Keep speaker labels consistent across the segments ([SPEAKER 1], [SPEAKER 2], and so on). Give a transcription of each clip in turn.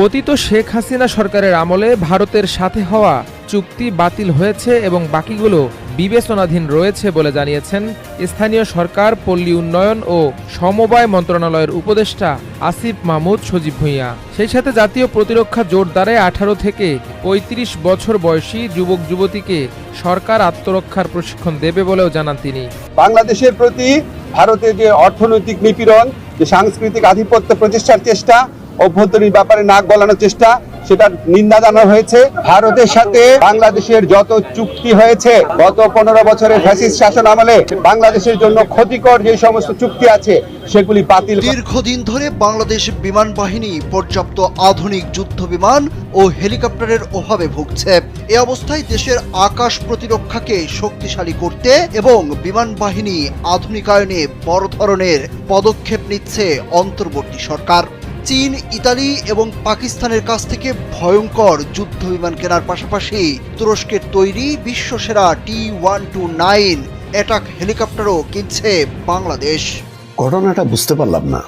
[SPEAKER 1] পতিত শেখ হাসিনা সরকারের আমলে ভারতের সাথে হওয়া চুক্তি বাতিল হয়েছে এবং বাকিগুলো বিবেচনাধীন রয়েছে বলে জানিয়েছেন স্থানীয় সরকার, পল্লী উন্নয়ন ও সমবায় মন্ত্রণালয়ের উপদেষ্টা আসিফ মাহমুদ সজীব ভূঁইয়া। সেই সাথে জাতীয় প্রতিরক্ষা জোরদারে আঠারো থেকে ৩৫ বছর বয়সী যুবক যুবতীকে সরকার আত্মরক্ষার প্রশিক্ষণ দেবে বলেও জানান তিনি।
[SPEAKER 2] বাংলাদেশের প্রতি ভারতের যে অর্থনৈতিক নিপীড়ন, যে সাংস্কৃতিক আধিপত্য প্রতিষ্ঠার চেষ্টা অভ্যন্তরীণ ব্যাপারে নাক গলানোর চেষ্টা, সেটার নিন্দা জানানো হয়েছে। ভারতের সাথে বাংলাদেশের যত চুক্তি হয়েছে, গত পনেরো বছরের ফ্যাসিস্ট শাসন আমলে বাংলাদেশের জন্য ক্ষতিকর যে সমস্ত চুক্তি আছে, সেগুলি বাতিল
[SPEAKER 3] দীর্ঘদিন ধরে বাংলাদেশ বিমান বাহিনী পর্যাপ্ত আধুনিক যুদ্ধ বিমান ও হেলিকপ্টারের অভাবে ভুগছে। এ অবস্থায় দেশের আকাশ প্রতিরক্ষাকে শক্তিশালী করতে এবং বিমান বাহিনী আধুনিকায়নে বড় ধরনের পদক্ষেপ নিচ্ছে অন্তর্বর্তী সরকার। চীন, ইতালি এবং পাকিস্তানের কাছ থেকে ভয়ঙ্কর যুদ্ধ বিমান কেনার পাশাপাশি তুরস্কের তৈরি বিশ্বসেরা T one two nine attack হেলিকপ্টারও কিনছে বাংলাদেশ।
[SPEAKER 4] ঘটনাটা বুঝতে পারলাম না।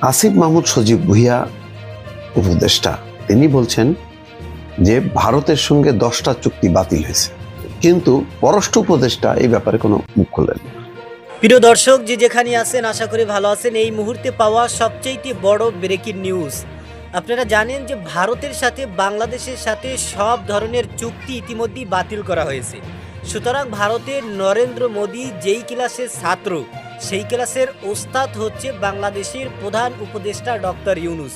[SPEAKER 4] আসিফ মাহমুদ সজীব ভুইয়া, উপদেষ্টা, তিনি বলছেন যে ভারতের সঙ্গে দশটা চুক্তি বাতিল হয়েছে। কিন্তু পররাষ্ট্র উপদেষ্টা এই ব্যাপারে কোনো মুখ খুললেন না।
[SPEAKER 5] প্রিয় দর্শক, যে যেখানে আছেন, আশা করি ভালো আছেন। এই মুহূর্তে পাওয়া সবচেয়ে বড় ব্রেকিং নিউজ আপনারা জানেন যে ভারতের সাথে বাংলাদেশের সাথে সব ধরনের চুক্তি ইতিমধ্যেই বাতিল করা হয়েছে। সুতরাং ভারতের নরেন্দ্র মোদী যেই ক্লাসের ছাত্র, সেই ক্লাসের ওস্তাদ হচ্ছে বাংলাদেশের প্রধান উপদেষ্টা ডক্টর ইউনুস।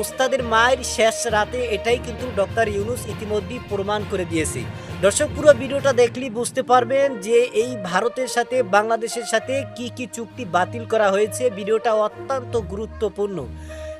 [SPEAKER 5] ওস্তাদের মায়ের শেষ রাতে এটাই কিন্তু ডক্টর ইউনুস ইতিমধ্যেই প্রমাণ করে দিয়েছে। দর্শক, পুরো ভিডিওটা দেখলি বুঝতে পারবেন যে এই ভারতের সাথে বাংলাদেশের সাথে কি কি চুক্তি বাতিল করা হয়েছে। ভিডিওটা অত্যন্ত গুরুত্বপূর্ণ।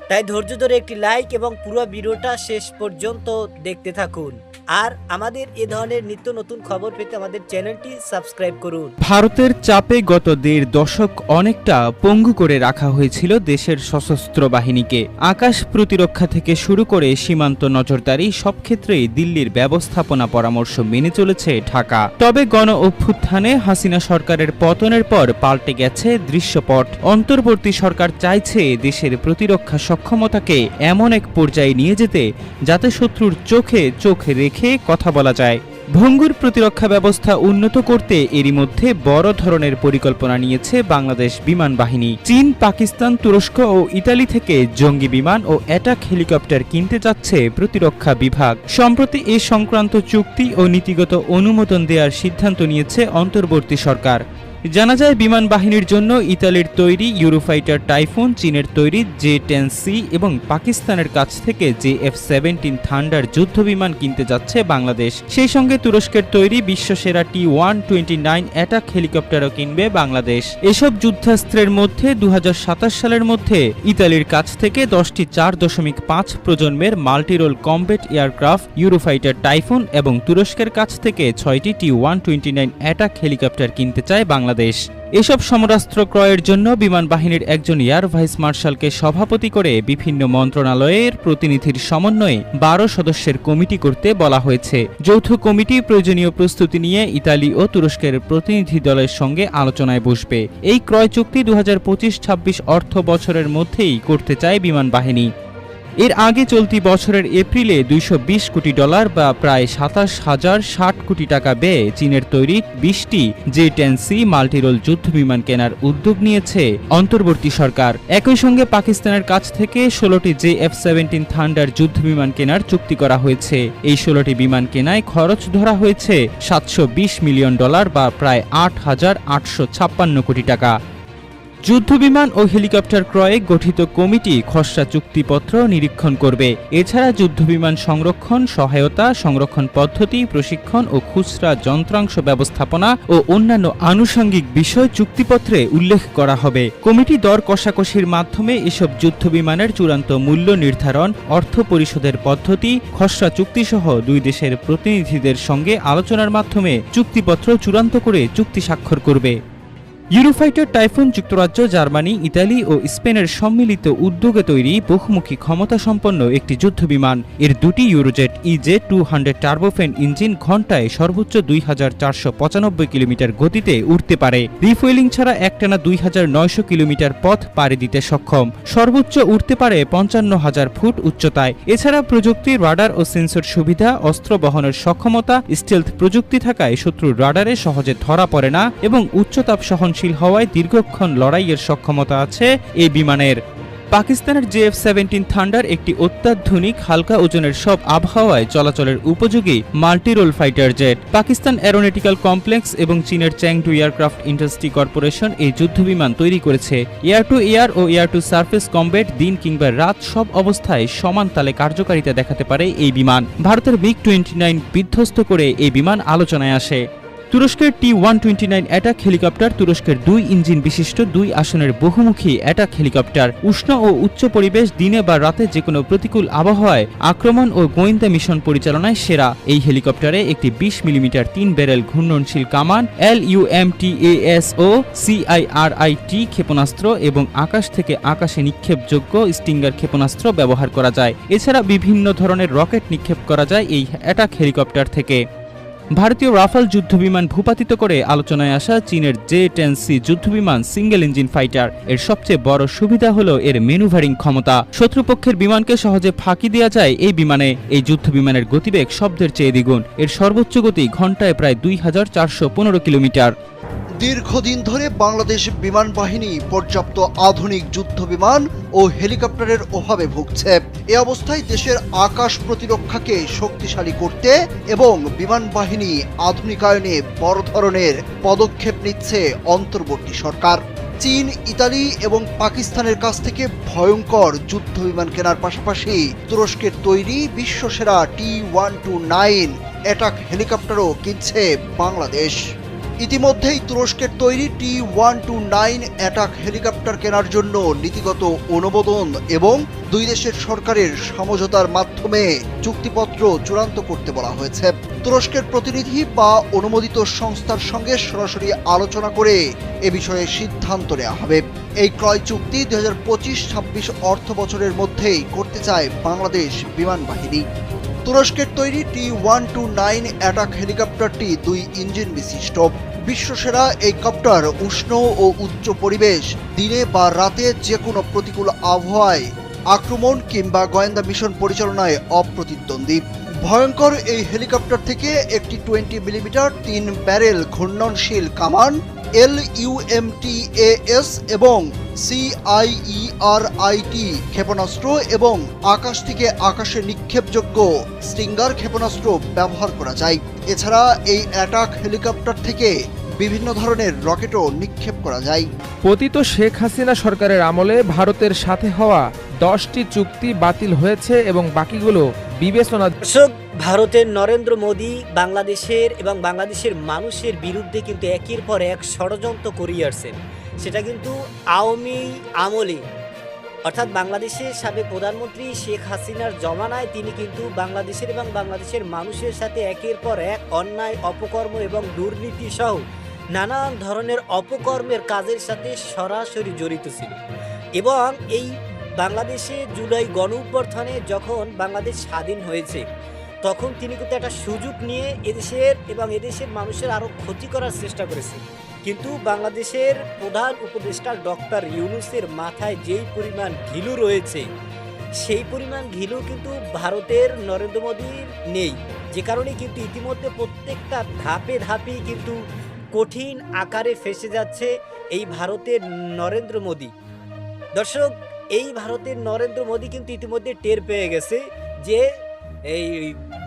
[SPEAKER 5] তাই ধৈর্য ধরে একটি লাইক এবং পুরো ভিডিওটা শেষ পর্যন্ত দেখতে থাকুন। আর আমাদের এ ধরনের নিত্য নতুন খবর পেতে আমাদের চ্যানেলটি সাবস্ক্রাইব করুন।
[SPEAKER 6] ভারতের চাপে গত দেড় দশক অনেকটা পঙ্গু করে রাখা হয়েছিল দেশের সশস্ত্র বাহিনীকে। আকাশ প্রতিরক্ষা থেকে শুরু করে সীমান্ত নজরদারি সব ক্ষেত্রেই দিল্লির ব্যবস্থাপনা পরামর্শ মেনে চলেছে ঢাকা। তবে গণ অভ্যুত্থানে হাসিনা সরকারের পতনের পর পাল্টে গেছে দৃশ্যপট। অন্তর্বর্তী সরকার চাইছে দেশের প্রতিরক্ষা সক্ষমতাকে এমন এক পর্যায়ে নিয়ে যেতে, যাতে শত্রুর চোখে চোখ রেখে কথা বলা যায়। ভঙ্গুর প্রতিরক্ষা ব্যবস্থা উন্নত করতে এরই মধ্যে বড় ধরনের পরিকল্পনা নিয়েছে বাংলাদেশ বিমান বাহিনী। চীন, পাকিস্তান, তুরস্ক ও ইতালি থেকে জঙ্গি বিমান ও অ্যাটাক হেলিকপ্টার কিনতে যাচ্ছে প্রতিরক্ষা বিভাগ। সম্প্রতি এ সংক্রান্ত চুক্তি ও নীতিগত অনুমোদন দেওয়ার সিদ্ধান্ত নিয়েছে অন্তর্বর্তী সরকার। জানা যায়, বিমান বাহিনীর জন্য ইতালির তৈরি ইউরোফাইটার টাইফুন, চীনের তৈরি জে টেন সি এবং পাকিস্তানের কাছ থেকে জে এফ সেভেন্টিন থান্ডার যুদ্ধ বিমান কিনতে যাচ্ছে বাংলাদেশ। সেই সঙ্গে তুরস্কের তৈরি বিশ্বসেরা T one twenty nine attack হেলিকপ্টারও কিনবে বাংলাদেশ। এসব যুদ্ধাস্ত্রের মধ্যে দু হাজার সাতাশ সালের মধ্যে ইতালির কাছ থেকে দশটি চার দশমিক পাঁচ প্রজন্মের multirole combat aircraft, Eurofighter Typhoon এবং তুরস্কের কাছ থেকে ছয়টি T one twenty nine attack helicopter কিনতে চায় বাংলাদেশ। এসব সমরাস্ত্র ক্রয়ের জন্য বিমান বাহিনীর একজন এয়ার ভাইস মার্শালকে সভাপতি করে বিভিন্ন মন্ত্রণালয়ের প্রতিনিধির সমন্বয়ে বারো সদস্যের কমিটি করতে বলা হয়েছে। যৌথ কমিটি প্রয়োজনীয় প্রস্তুতি নিয়ে ইতালি ও তুরস্কের প্রতিনিধি দলের সঙ্গে আলোচনায় বসবে। এই ক্রয় চুক্তি দু হাজার পঁচিশ ছাব্বিশ অর্থ বছরের মধ্যেই করতে চায় বিমান বাহিনী এর আগে চলতি বছরের এপ্রিলে দুইশো বিশ কোটি ডলার বা প্রায় সাতাশ হাজার ষাট কোটি টাকা ব্যয়ে চীনের তৈরি বিশটি জে টেন সি মাল্টিরোল যুদ্ধ বিমান কেনার উদ্যোগ নিয়েছে অন্তর্বর্তী সরকার। একই সঙ্গে পাকিস্তানের কাছ থেকে ষোলোটি জে এফ সেভেন্টিন থান্ডার যুদ্ধ বিমান কেনার চুক্তি করা হয়েছে। এই ষোলোটি বিমান কেনায় খরচ ধরা হয়েছে সাতশো বিশ মিলিয়ন ডলার বা প্রায় আট হাজার আটশো ছাপ্পান্ন কোটি টাকা। যুদ্ধবিমান ও হেলিকপ্টার ক্রয়ে গঠিত কমিটি খসড়া চুক্তিপত্র নিরীক্ষণ করবে। এছাড়া যুদ্ধবিমান সংরক্ষণ, সহায়তা, সংরক্ষণ পদ্ধতি, প্রশিক্ষণ ও খুচরা যন্ত্রাংশ ব্যবস্থাপনা ও অন্যান্য আনুষঙ্গিক বিষয় চুক্তিপত্রে উল্লেখ করা হবে। কমিটি দর কষাকষির মাধ্যমে এসব যুদ্ধবিমানের চূড়ান্ত মূল্য নির্ধারণ, অর্থ পরিশোধের পদ্ধতি, খসড়া চুক্তিসহ দুই দেশের প্রতিনিধিদের সঙ্গে আলোচনার মাধ্যমে চুক্তিপত্র চূড়ান্ত করে চুক্তি স্বাক্ষর করবে। ইউরোফাইটার টাইফুন যুক্তরাজ্য, জার্মানি, ইতালি ও স্পেনের সম্মিলিত উদ্যোগে তৈরি বহুমুখী ক্ষমতা সম্পন্ন একটি যুদ্ধবিমান। এর দুটি EuroJet EJ two hundred turbofan engine ঘন্টায় সর্বোচ্চ দুই হাজার চারশো পঁচানব্বই কিলোমিটার গতিতে উঠতে পারে। রিফুয়েলিং ছাড়া একটানা দুই হাজার নয়শো কিলোমিটার পথ পাড়ি দিতে সক্ষম। সর্বোচ্চ উঠতে পারে পঞ্চান্ন হাজার ফুট উচ্চতায়। এছাড়া প্রযুক্তি রাডার ও সেন্সর সুবিধা, অস্ত্র বহনের সক্ষমতা, স্টেলথ প্রযুক্তি থাকায় শত্রুর রাডারে সহজে ধরা পড়ে না এবং উচ্চতাপ সহনশীল হওয়ায় দীর্ঘক্ষণ লড়াইয়ের সক্ষমতা আছে এই বিমানের। পাকিস্তানের জেএফ সেভেন্টিন থান্ডার একটি অত্যাধুনিক হালকা ওজনের সব আবহাওয়ায় চলাচলের উপযোগী multirole fighter jet. Pakistan aeronautical complex এবং চীনের চ্যাংটু এয়ারক্রাফট ইন্ডাস্ট্রি কর্পোরেশন এই যুদ্ধবিমান তৈরি করেছে। এয়ার টু এয়ার ও এয়ার টু সার্ফেস কমব্যাট দিন কিংবা রাত সব অবস্থায় সমান তালে কার্যকারিতা দেখাতে পারে এই বিমান। ভারতের মিগ টোয়েন্টি নাইন বিধ্বস্ত করে এই বিমান আলোচনায় আসে। তুরস্কের T one twenty nine attack helicopter, তুরস্কের দুই ইঞ্জিন বিশিষ্ট দুই আসনের বহুমুখী অ্যাটাক হেলিকপ্টার। উষ্ণ ও উচ্চ পরিবেশ দিনে বা রাতে যে কোনো প্রতিকূল আবহাওয়ায় আক্রমণ ও গোয়েন্দা মিশন পরিচালনায় সেরা। এই হেলিকপ্টারে একটি বিশ মিলিমিটার তিন ব্যারেল ঘূর্ণনশীল কামান, L U M T A S O C I R I T ক্ষেপণাস্ত্র এবং আকাশ থেকে আকাশে নিক্ষেপযোগ্য স্টিঙ্গার ক্ষেপণাস্ত্র ব্যবহার করা যায়। এছাড়া বিভিন্ন ধরনের রকেট নিক্ষেপ করা যায় এই অ্যাটাক হেলিকপ্টার থেকে। ভারতীয় রাফাল যুদ্ধবিমান ভূপাতিত করে আলোচনায় আসা চীনের জে টেন সি যুদ্ধবিমান সিঙ্গেল ইঞ্জিন ফাইটার। এর সবচেয়ে বড় সুবিধা হল এর মেনুভারিং ক্ষমতা। শত্রুপক্ষের বিমানকে সহজে ফাঁকি দেওয়া যায় এই বিমানে। এই যুদ্ধবিমানের গতিবেগ শব্দের চেয়ে দ্বিগুণ। এর সর্বোচ্চ গতি ঘন্টায় প্রায় দুই হাজার চারশো পনেরো কিলোমিটার।
[SPEAKER 3] দীর্ঘদিন ধরে বাংলাদেশ বিমান বাহিনী পর্যাপ্ত আধুনিক যুদ্ধ বিমান ও হেলিকপ্টারের অভাবে ভুগছে। এ অবস্থায় দেশের আকাশ প্রতিরক্ষাকে শক্তিশালী করতে এবং বিমান বাহিনী আধুনিকায়নে বড় ধরনের পদক্ষেপ নিচ্ছে অন্তর্বর্তী সরকার। চীন, ইতালি এবং পাকিস্তানের কাছ থেকে ভয়ঙ্কর যুদ্ধ বিমান কেনার পাশাপাশি তুরস্কের তৈরি বিশ্বসেরা T one two nine attack হেলিকপ্টারও কিনছে বাংলাদেশ। ইতিমধ্যেই তুরস্কের তৈরি T one two nine attack helicopter কেনার জন্য নীতিগত অনুমোদন এবং দুই দেশের সরকারের সমঝোতার মাধ্যমে চুক্তিপত্র চূড়ান্ত করতে বলা হয়েছে। তুরস্কের প্রতিনিধি বা অনুমোদিত সংস্থার সঙ্গে সরাসরি আলোচনা করে এ বিষয়ে সিদ্ধান্ত নেওয়া হবে। এই ক্রয় চুক্তি দুই হাজার পঁচিশ ছাব্বিশ অর্থ বছরের মধ্যেই করতে চায় বাংলাদেশ বিমান বাহিনী। তুরস্কের তৈরি T one two nine attack হেলিকপ্টারটি দুই ইঞ্জিন বিশিষ্ট। বিশ্বসেরা এই কপ্টার উষ্ণ ও উচ্চ পরিবেশ দিনে বা রাতে যে কোনো প্রতিকূল আবহাওয়ায় আক্রমণ কিংবা গোয়েন্দা মিশন পরিচালনায় অপ্রতিদ্বন্দ্বী। ভয়ঙ্কর এই হেলিকপ্টার থেকে একটি টোয়েন্টি মিলিমিটার, তিন ব্যারেল ঘূর্ণনশীল কামান, L U M T A S এবং সিআইইআরআইটি ক্ষেপণাস্ত্র এবং আকাশ থেকে আকাশে নিক্ষেপযোগ্য স্টিঙ্গার ক্ষেপণাস্ত্র ব্যবহার করা যায়। এছাড়া এই অ্যাটাক হেলিকপ্টার থেকে বিভিন্ন ধরনের রকেটও নিক্ষেপ করা যায়।
[SPEAKER 1] পতিত শেখ হাসিনা সরকারের আমলে ভারতের সাথে হওয়া দশটি চুক্তি বাতিল হয়েছে এবং বাকিগুলো বিবেচনা
[SPEAKER 5] ভারতের নরেন্দ্র মোদী বাংলাদেশের এবং বাংলাদেশের মানুষের বিরুদ্ধে কিন্তু একের পর এক ষড়যন্ত্র করিয়ে আসছেন। সেটা কিন্তু আওয়ামী আমলে। অর্থাৎ বাংলাদেশের সাবেক প্রধানমন্ত্রী শেখ হাসিনার জমানায় তিনি কিন্তু বাংলাদেশের এবং বাংলাদেশের মানুষের সাথে একের পর এক অন্যায়, অপকর্ম এবং দুর্নীতি সহ নানান ধরনের অপকর্মের কাজের সাথে সরাসরি জড়িত ছিল। এবং এই বাংলাদেশে জুলাই গণ যখন বাংলাদেশ স্বাধীন হয়েছে, তখন তিনি কিন্তু একটা সুযোগ নিয়ে এদেশের এবং এদেশের মানুষের আরও ক্ষতি করার চেষ্টা করেছে কিন্তু বাংলাদেশের প্রধান উপদেষ্টা ডক্টর ইউনুসের মাথায় যেই পরিমাণ ঘিলু রয়েছে, সেই পরিমাণ ঘিলু কিন্তু ভারতের নরেন্দ্র মোদীর নেই। যে কারণে কিন্তু ইতিমধ্যে প্রত্যেকটা ধাপে ধাপেই কিন্তু কঠিন আকারে ফেসে যাচ্ছে এই ভারতের নরেন্দ্র মোদী। দর্শক, এই ভারতের নরেন্দ্র মোদী কিন্তু ইতিমধ্যে টের পেয়ে গেছে যে এই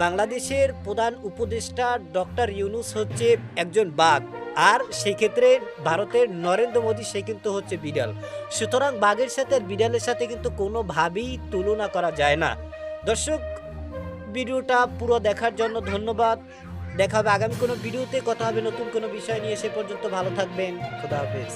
[SPEAKER 5] বাংলাদেশের প্রধান উপদেষ্টা ডক্টর ইউনুস হচ্ছে একজন বাঘ। আর সেক্ষেত্রে ভারতের নরেন্দ্র মোদী, সে কিন্তু হচ্ছে বিড়াল। সুতরাং বাঘের সাথে আর বিড়ালের সাথে কিন্তু কোনোভাবেই তুলনা করা যায় না। দর্শক, ভিডিওটা পুরো দেখার জন্য ধন্যবাদ। দেখা হবে আগামী কোনো ভিডিওতে। কথা হবে নতুন কোনো বিষয় নিয়ে। সে পর্যন্ত ভালো থাকবেন। খোদা হাফেজ।